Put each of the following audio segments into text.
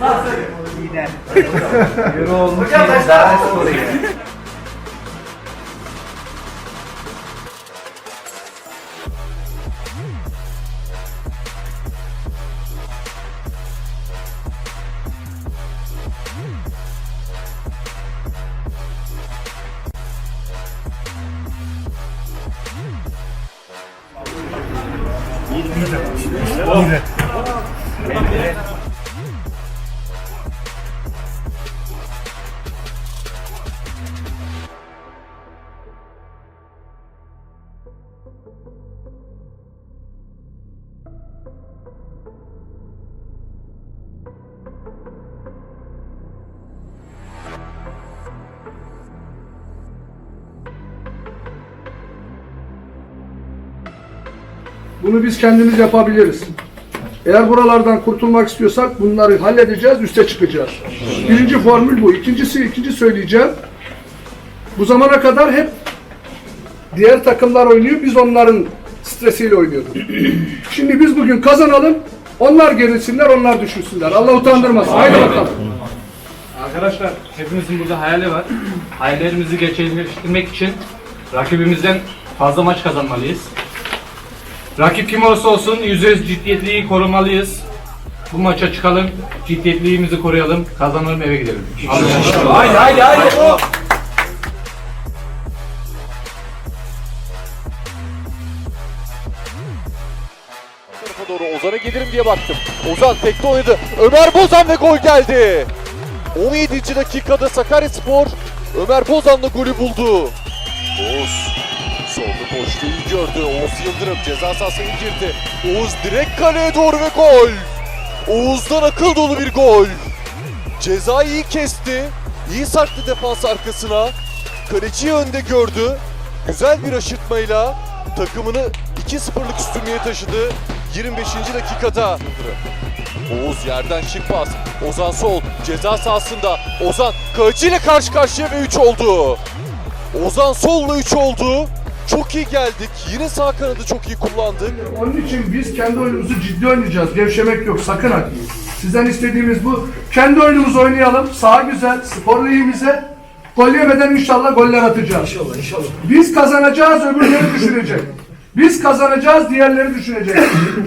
Lider. Euro olmuş yine daha sporu ya. Bunu biz kendimiz yapabiliriz. Eğer buralardan kurtulmak istiyorsak bunları halledeceğiz, üste çıkacağız. Birinci formül bu. İkincisi, ikinci söyleyeceğim. Bu zamana kadar hep diğer takımlar oynuyor, biz onların stresiyle oynuyorduk. Şimdi biz bugün kazanalım, onlar gerilsinler, onlar düşünsünler. Allah utandırmasın. Haydi bakalım. Arkadaşlar hepimizin burada hayali var. Hayallerimizi gerçekleştirmek için rakibimizden fazla maç kazanmalıyız. Rakip kim olursa olsun %100 ciddiyetliği korumalıyız. Bu maça çıkalım, ciddiyetliğimizi koruyalım, kazanalım eve gidelim. Haydi haydi haydi. Tarafa doğru Ozan'a gelirim diye baktım. Ozan tekte oynadı. Ömer Bozan ve gol geldi. 17. dakikada Sakaryaspor Ömer Bozan'la golü buldu. Oğuz solda boşluğu gördü. Oğuz Yıldırım ceza sahasına girdi. Oğuz direkt kaleye doğru ve gol. Oğuz'dan akıl dolu bir gol. Cezayı iyi kesti. İyi sarktı defans arkasına. Kaleciyi önde gördü. Güzel bir aşırtmayla takımını 2-0'lık üstünlüğe taşıdı. 25. dakikada. Oğuz yerden şık pas. Ozan sol. Ceza sahasında. Ozan kaleciyle karşı karşıya ve 3 oldu. Ozan solla 3 oldu. Çok iyi geldik. Yine sağ kanadı çok iyi kullandık. Onun için biz kendi oyunumuzu ciddi oynayacağız. Gevşemek yok sakın ha. Sizden istediğimiz bu. Kendi oyunumuzu oynayalım. Sağ güzel, spor lehimize. Gol yemeden inşallah goller atacağız. İnşallah inşallah. Biz kazanacağız öbürleri düşürecek. Biz kazanacağız diğerleri düşürecek.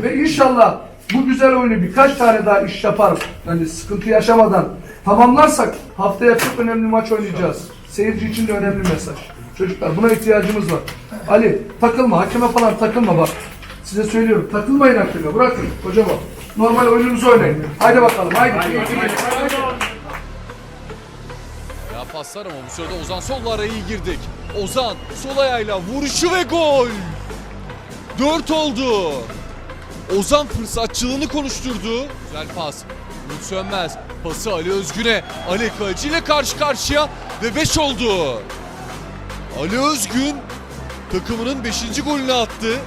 Ve inşallah bu güzel oyunu birkaç tane daha iş yapar. Yani sıkıntı yaşamadan tamamlarsak haftaya çok önemli maç oynayacağız. Seyirci için de önemli mesaj. Çocuklar buna ihtiyacımız var. Ali takılma, hakeme falan takılma bak. Size söylüyorum takılmayın hakeme bırakın hocam o. Normal oyununuzu oynayın. Haydi bakalım haydi. Ya paslar ama bu sırada Ozan araya iyi girdik. Ozan sol ayağıyla vuruşu ve gol. 4 oldu. Ozan fırsatçılığını konuşturdu. Güzel pas. Umut Sönmez. Pası Ali Özgün'e. Ali Kayıcı ile karşı karşıya ve 5 oldu. Ali Özgün takımının 5. golünü attı.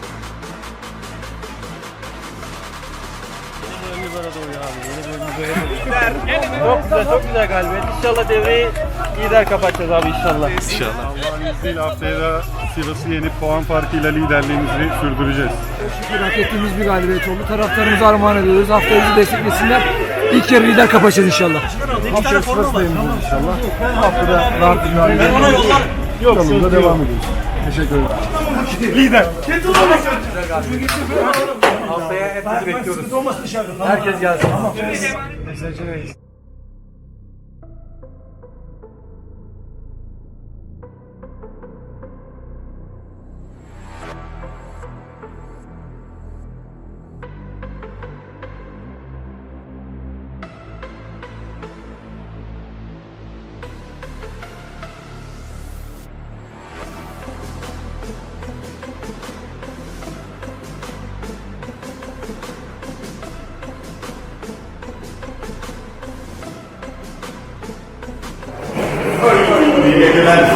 Çok güzel, çok güzel galibiyet. İnşallah devreyi lider kapatacağız abi inşallah. Allah'ın izniyle haftaya da Sivas'ı yenip puan farkıyla liderliğimizi sürdüreceğiz. Bir hak ettiğimiz bir galibiyet oldu. Taraftarımıza armağan ediyoruz. Haftaya bizi desteklesinler. İlk yarı lider kapatacağız inşallah. Haftaya Sivas'ta yeneceğiz inşallah. Haftada rahat bir galibiyet. Yolumuza devam ediyoruz. Teşekkür ederim. Haftaya hepimizi bekliyoruz. Herkes gelsin. İyi Amen.